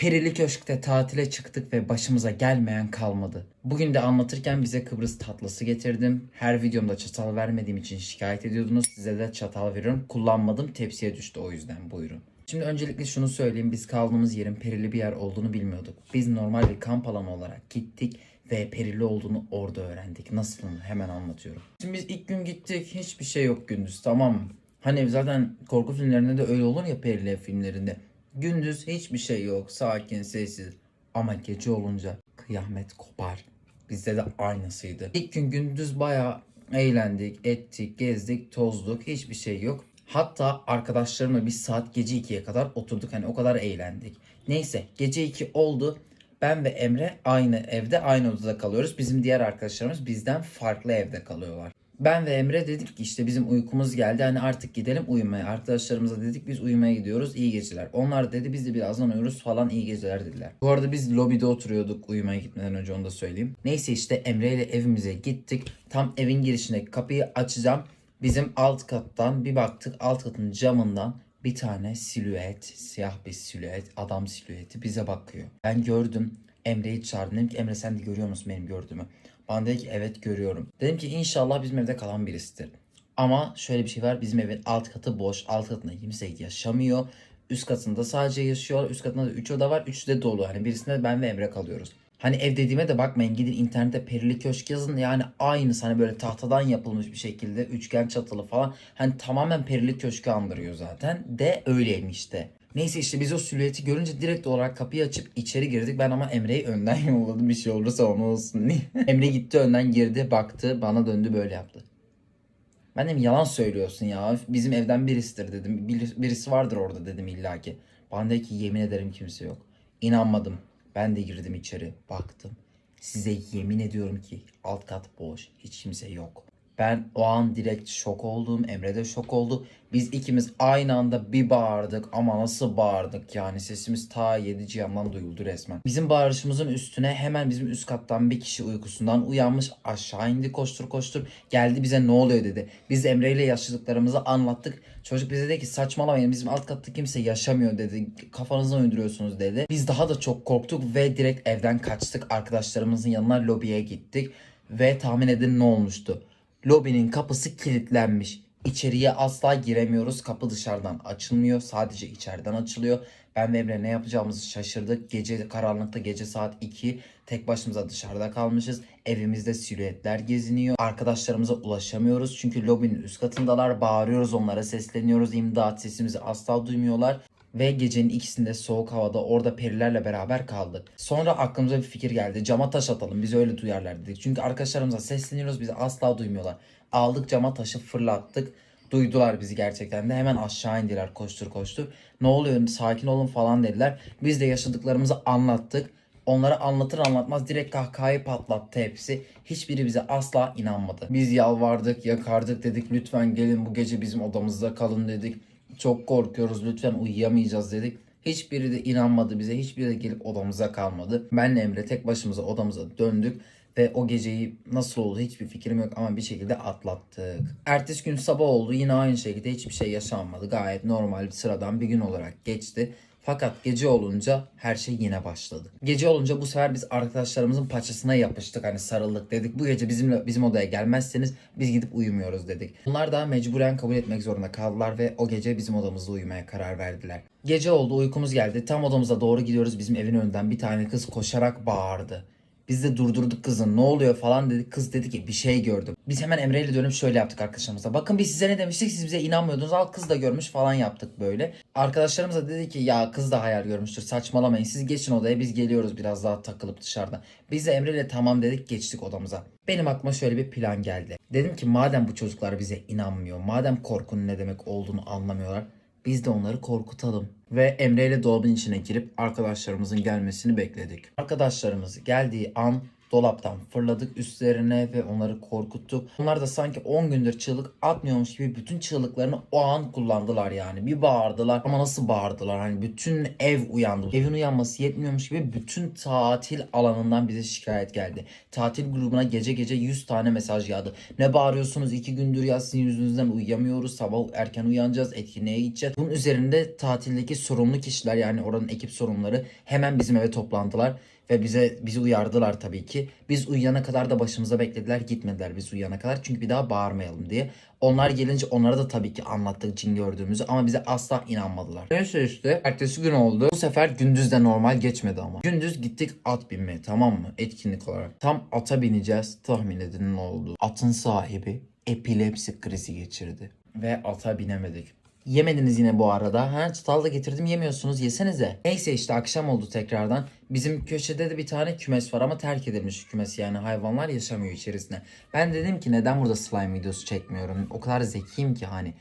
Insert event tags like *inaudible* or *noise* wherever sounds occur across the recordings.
Perili Köşk'te tatile çıktık ve başımıza gelmeyen kalmadı. Bugün de anlatırken bize Kıbrıs tatlısı getirdim. Her videomda çatal vermediğim için şikayet ediyordunuz. Size de çatal veriyorum. Kullanmadım tepsiye düştü o yüzden buyurun. Şimdi öncelikle şunu söyleyeyim. Biz kaldığımız yerin perili bir yer olduğunu bilmiyorduk. Biz normal bir kamp alanı olarak gittik ve perili olduğunu orada öğrendik. Nasıl hemen anlatıyorum. Şimdi biz ilk gün gittik. Hiçbir şey yok gündüz tamam mı? Hani zaten korku filmlerinde de öyle olur ya perili filmlerinde. Gündüz hiçbir şey yok. Sakin, sessiz. Ama gece olunca kıyamet kopar. Bizde de aynısıydı. İlk gün gündüz bayağı eğlendik, ettik, gezdik, tozduk. Hiçbir şey yok. Hatta arkadaşlarımla bir saat gece 2'ye kadar oturduk. Hani o kadar eğlendik. Neyse gece 2 oldu. Ben ve Emre aynı evde aynı odada kalıyoruz. Bizim diğer arkadaşlarımız bizden farklı evde kalıyorlar. Ben ve Emre dedik ki işte bizim uykumuz geldi hani artık gidelim uyumaya. Arkadaşlarımıza dedik biz uyumaya gidiyoruz iyi geceler. Onlar dedi biz de birazdan uyuruz falan iyi geceler dediler. Bu arada biz lobide oturuyorduk uyumaya gitmeden önce onu da söyleyeyim. Neyse işte Emre ile evimize gittik. Tam evin girişindeki kapıyı açacağım. Bizim alt kattan bir baktık alt katın camından bir tane silüet, siyah bir silüet, adam silüeti bize bakıyor. Ben gördüm. Emre'yi çağırdım. Dedim ki Emre sen de görüyor musun benim gördüğümü? Bana dedi ki evet görüyorum. Dedim ki inşallah bizim evde kalan birisidir. Ama şöyle bir şey var. Bizim evin alt katı boş. Alt katında kimse yaşamıyor. Üst katında sadece yaşıyor. Üst katında da 3 oda var. Üçü de dolu. Hani birisinde ben ve Emre kalıyoruz. Hani ev dediğime de bakmayın gidin internette perili köşk yazın yani aynısı hani böyle tahtadan yapılmış bir şekilde üçgen çatılı falan hani tamamen perili köşkü andırıyor zaten de öyleymiş de. Neyse işte biz o silüeti görünce direkt olarak kapıyı açıp içeri girdik. Ben ama Emre'yi önden *laughs* yolladım bir şey olursa ona olsun diye. *laughs* Emre gitti önden girdi baktı bana döndü böyle yaptı. Ben dedim yalan söylüyorsun ya. Bizim evden birisidir dedim. Bir- birisi vardır orada dedim illaki. Bana dedi ki yemin ederim kimse yok. İnanmadım. Ben de girdim içeri. Baktım. Size yemin ediyorum ki alt kat boş. Hiç kimse yok. Ben o an direkt şok oldum. Emre de şok oldu. Biz ikimiz aynı anda bir bağırdık ama nasıl bağırdık yani sesimiz ta yedi cihandan duyuldu resmen. Bizim bağırışımızın üstüne hemen bizim üst kattan bir kişi uykusundan uyanmış aşağı indi koştur koştur geldi bize ne oluyor dedi. Biz Emre ile yaşadıklarımızı anlattık. Çocuk bize dedi ki saçmalamayın bizim alt katta kimse yaşamıyor dedi. Kafanızdan uyduruyorsunuz dedi. Biz daha da çok korktuk ve direkt evden kaçtık. Arkadaşlarımızın yanına lobiye gittik. Ve tahmin edin ne olmuştu? Lobinin kapısı kilitlenmiş. İçeriye asla giremiyoruz. Kapı dışarıdan açılmıyor. Sadece içeriden açılıyor. Ben ve Emre ne yapacağımızı şaşırdık. Gece karanlıkta gece saat 2 tek başımıza dışarıda kalmışız. Evimizde silüetler geziniyor. Arkadaşlarımıza ulaşamıyoruz. Çünkü lobinin üst katındalar. Bağırıyoruz onlara sesleniyoruz. İmdat sesimizi asla duymuyorlar. Ve gecenin ikisinde soğuk havada orada perilerle beraber kaldık. Sonra aklımıza bir fikir geldi. Cama taş atalım bizi öyle duyarlar dedik. Çünkü arkadaşlarımıza sesleniyoruz bizi asla duymuyorlar. Aldık cama taşı fırlattık. Duydular bizi gerçekten de hemen aşağı indiler koştur koştur. Ne oluyor sakin olun falan dediler. Biz de yaşadıklarımızı anlattık. Onlara anlatır anlatmaz direkt kahkahayı patlattı hepsi. Hiçbiri bize asla inanmadı. Biz yalvardık, yakardık dedik lütfen gelin bu gece bizim odamızda kalın dedik. Çok korkuyoruz lütfen uyuyamayacağız dedik. Hiçbiri de inanmadı bize. Hiçbiri de gelip odamıza kalmadı. Benle Emre tek başımıza odamıza döndük. Ve o geceyi nasıl oldu hiçbir fikrim yok ama bir şekilde atlattık. Ertesi gün sabah oldu yine aynı şekilde hiçbir şey yaşanmadı. Gayet normal sıradan bir gün olarak geçti. Fakat gece olunca her şey yine başladı. Gece olunca bu sefer biz arkadaşlarımızın paçasına yapıştık hani sarıldık dedik. Bu gece bizimle bizim odaya gelmezseniz biz gidip uyumuyoruz dedik. Bunlar da mecburen kabul etmek zorunda kaldılar ve o gece bizim odamızda uyumaya karar verdiler. Gece oldu uykumuz geldi. Tam odamıza doğru gidiyoruz. Bizim evin önünden bir tane kız koşarak bağırdı. Biz de durdurduk kızın ne oluyor falan dedik. Kız dedi ki bir şey gördüm. Biz hemen Emre ile dönüp şöyle yaptık arkadaşlarımıza. Bakın biz size ne demiştik siz bize inanmıyordunuz. Al kız da görmüş falan yaptık böyle. Arkadaşlarımız da dedi ki ya kız da hayal görmüştür saçmalamayın. Siz geçin odaya biz geliyoruz biraz daha takılıp dışarıda. Biz de Emre ile tamam dedik geçtik odamıza. Benim aklıma şöyle bir plan geldi. Dedim ki madem bu çocuklar bize inanmıyor. Madem korkunun ne demek olduğunu anlamıyorlar. Biz de onları korkutalım. Ve Emre ile dolabın içine girip arkadaşlarımızın gelmesini bekledik. Arkadaşlarımız geldiği an dolaptan fırladık üstlerine ve onları korkuttuk. Onlar da sanki 10 gündür çığlık atmıyormuş gibi bütün çığlıklarını o an kullandılar yani. Bir bağırdılar ama nasıl bağırdılar hani bütün ev uyandı. Evin uyanması yetmiyormuş gibi bütün tatil alanından bize şikayet geldi. Tatil grubuna gece gece 100 tane mesaj yağdı. Ne bağırıyorsunuz 2 gündür ya sizin yüzünüzden uyuyamıyoruz. Sabah erken uyanacağız etkinliğe gideceğiz. Bunun üzerinde tatildeki sorumlu kişiler yani oranın ekip sorumluları hemen bizim eve toplandılar ve bize bizi uyardılar tabii ki. Biz uyuyana kadar da başımıza beklediler gitmediler biz uyuyana kadar çünkü bir daha bağırmayalım diye. Onlar gelince onlara da tabii ki anlattık cin gördüğümüzü ama bize asla inanmadılar. Neyse işte ertesi gün oldu. Bu sefer gündüz de normal geçmedi ama. Gündüz gittik at binmeye tamam mı? Etkinlik olarak. Tam ata bineceğiz. Tahmin edin ne oldu? Atın sahibi epilepsi krizi geçirdi. Ve ata binemedik. Yemediniz yine bu arada. Ha çatal da getirdim yemiyorsunuz yesenize. Neyse işte akşam oldu tekrardan. Bizim köşede de bir tane kümes var ama terk edilmiş kümes yani hayvanlar yaşamıyor içerisinde. Ben dedim ki neden burada slime videosu çekmiyorum? O kadar zekiyim ki hani.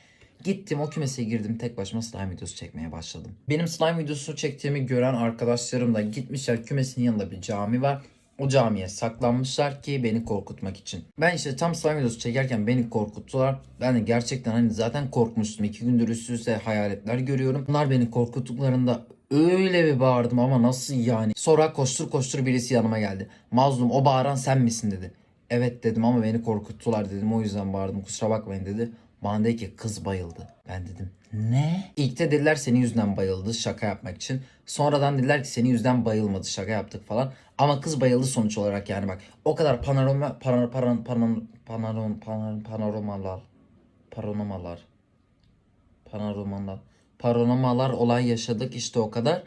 Gittim o kümese girdim tek başıma slime videosu çekmeye başladım. Benim slime videosu çektiğimi gören arkadaşlarım da gitmişler kümesin yanında bir cami var. O camiye saklanmışlar ki beni korkutmak için. Ben işte tam videosu çekerken beni korkuttular. Ben de gerçekten hani zaten korkmuştum. İki gündür üst üste hayaletler görüyorum. Bunlar beni korkuttuklarında öyle bir bağırdım ama nasıl yani. Sonra koştur koştur birisi yanıma geldi. Mazlum o bağıran sen misin dedi. Evet dedim ama beni korkuttular dedim o yüzden bağırdım kusura bakmayın dedi. Bana dedi ki kız bayıldı. Ben dedim ne? İlk de dediler senin yüzünden bayıldı şaka yapmak için. Sonradan dediler ki senin yüzünden bayılmadı şaka yaptık falan. Ama kız bayıldı sonuç olarak yani bak. O kadar panorama panorama panorama panorama panorama panoramalar panoramalar panoramalar panoramalar olay yaşadık işte o kadar.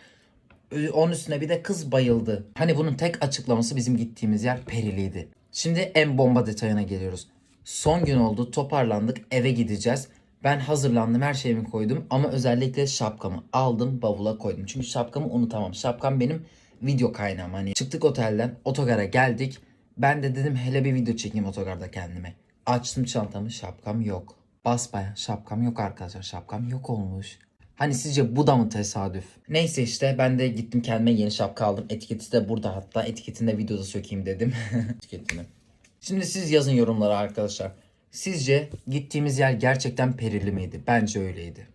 Onun üstüne bir de kız bayıldı. Hani bunun tek açıklaması bizim gittiğimiz yer Periliydi. Şimdi en bomba detayına geliyoruz. Son gün oldu toparlandık eve gideceğiz. Ben hazırlandım her şeyimi koydum ama özellikle şapkamı aldım bavula koydum. Çünkü şapkamı unutamam. Şapkam benim video kaynağım. Hani çıktık otelden otogara geldik. Ben de dedim hele bir video çekeyim otogarda kendime. Açtım çantamı şapkam yok. Basbaya şapkam yok arkadaşlar. Şapkam yok olmuş. Hani sizce bu da mı tesadüf? Neyse işte ben de gittim kendime yeni şapka aldım. Etiketi de burada hatta. Etiketini de videoda sökeyim dedim. *laughs* Etiketini. Şimdi siz yazın yorumlara arkadaşlar. Sizce gittiğimiz yer gerçekten perili miydi? Bence öyleydi.